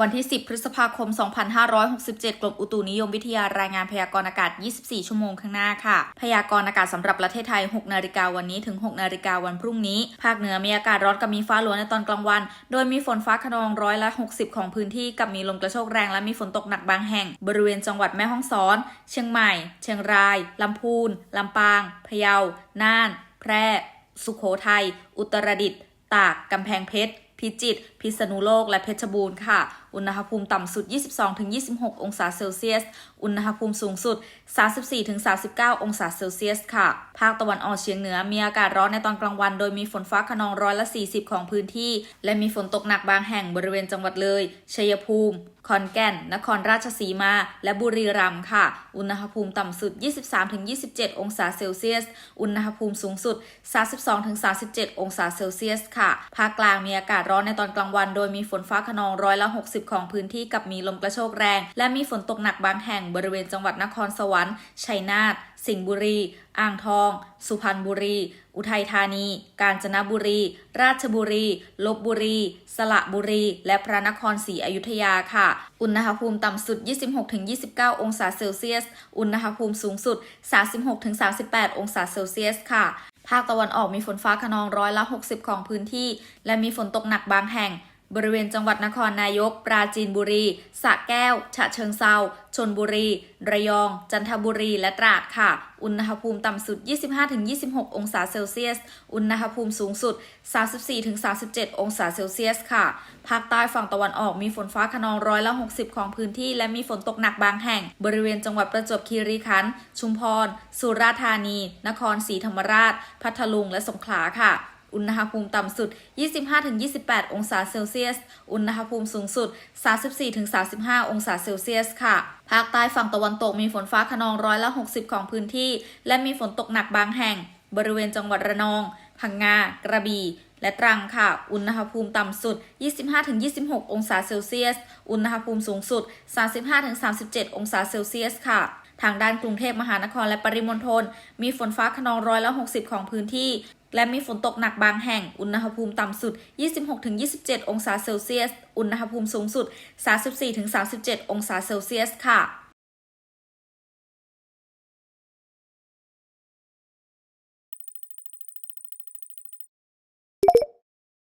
วันที่ 10 พฤษภาคม 2567 กรมอุตุนิยมวิทยารายงานพยากรณ์อากาศ 24 ชั่วโมงข้างหน้าค่ะ พยากรณ์อากาศสำหรับประเทศไทย 6 นาฬิกาวันนี้ถึง 6 นาฬิกาวันพรุ่งนี้ ภาคเหนือมีอากาศร้อนกับมีฟ้าหลวในตอนกลางวัน โดยมีฝนฟ้าขนองร้อยละ 60 ของพื้นที่กับมีลมกระโชกแรงและมีฝนตกหนักบางแห่ง บริเวณจังหวัดแม่ฮ่องสอน เชียงใหม่ เชียงราย ลำพูน ลำปาง พะเยา น่าน แพร่ สุโขทัย อุตรดิตถ์ ตาก กำแพงเพชร พิจิตร พิษณุโลก และเพชรบูรณ์ค่ะ อุณหภูมิต่ำสุด 22-26 องศาเซลเซียส อุณหภูมิสูงสุด 34-39 องศาเซลเซียสค่ะ ภาคตะวันออกเฉียงเหนือมีอากาศร้อนในตอนกลางวัน โดยมีฝนฟ้าขนองร้อยละ 40 ของพื้นที่ และมีฝนตกหนักบางแห่งบริเวณจังหวัดเลย ชัยภูมิ ขอนแก่น นครราชสีมา และบุรีรัมย์ค่ะ อุณหภูมิต่ำสุด 23-27 องศาเซลเซียส อุณหภูมิสูงสุด 32-37 องศาเซลเซียสค่ะ ภาคกลางมีอากาศร้อนในตอนกลางวัน โดยมีฝนฟ้าขนองร้อยละ 60ของพื้นที่กับมีลมกระโชกแรง และมีฝนตกหนักบางแห่งบริเวณจังหวัดนครสวรรค์ชัยนาทสิงห์บุรี อ่างทอง สุพรรณบุรี อุทัยธานี กาญจนบุรี ราชบุรี ลบบุรี สระบุรี และพระนครศรีอยุธยาค่ะ อุณหภูมิต่ำสุด 26-29 องศาเซลเซียส อุณหภูมิสูงสุด 36-38 องศาเซลเซียสค่ะภาคตะวันออกมีฝนฟ้าขนองร้อยละ 60 ของพื้นที่ และมีฝนตกหนักบางแห่ง บริเวณจังหวัดนครนายก ปราจีนบุรีสระแก้ว ฉะเชิงเซาชนบุรี ระยอง จันทบุรี และตราดค่ะ อุณหภูมิต่ำสุด 25-26 องศาเซลเซียส อุณหภูมิสูงสุด 34-37 องศาเซลเซียสค่ะ ภาคใต้ฝั่งตะวันออกมีฝนฟ้าขนองร้อยละ 60 ของพื้นที่ และมีฝนตกหนักบางแห่ง บริเวณจังหวัดประจวบคีรีขันธ์ ชุมพร สุราษฎร์ธานี นครศรีธรรมราช พัทลุง และสงขลาค่ะ อุณหภูมิต่ำสุด 25-28 องศาเซลเซียส อุณหภูมิสูงสุด 34-35 องศาเซลเซียสค่ะ ภาคใต้ฝั่งตะวันตกมีฝนฟ้าขนองร้อยละ 60 ของพื้นที่ และมีฝนตกหนักบางแห่ง บริเวณจังหวัดระนอง พังงา กระบี่และตรังค่ะ อุณหภูมิต่ำสุด 25-26 องศาเซลเซียส อุณหภูมิสูงสุด 35-37 องศาเซลเซียสค่ะ ทางด้านกรุงเทพมหานครและปริมณฑลมีฝนฟ้าขนองร้อยละ 60 ของพื้นที่ และมีฝนตกหนักบางแห่ง อุณหภูมิต่ำสุด 26-27 องศาเซลเซียส อุณหภูมิสูงสุด 34-37 องศาเซลเซียสค่ะ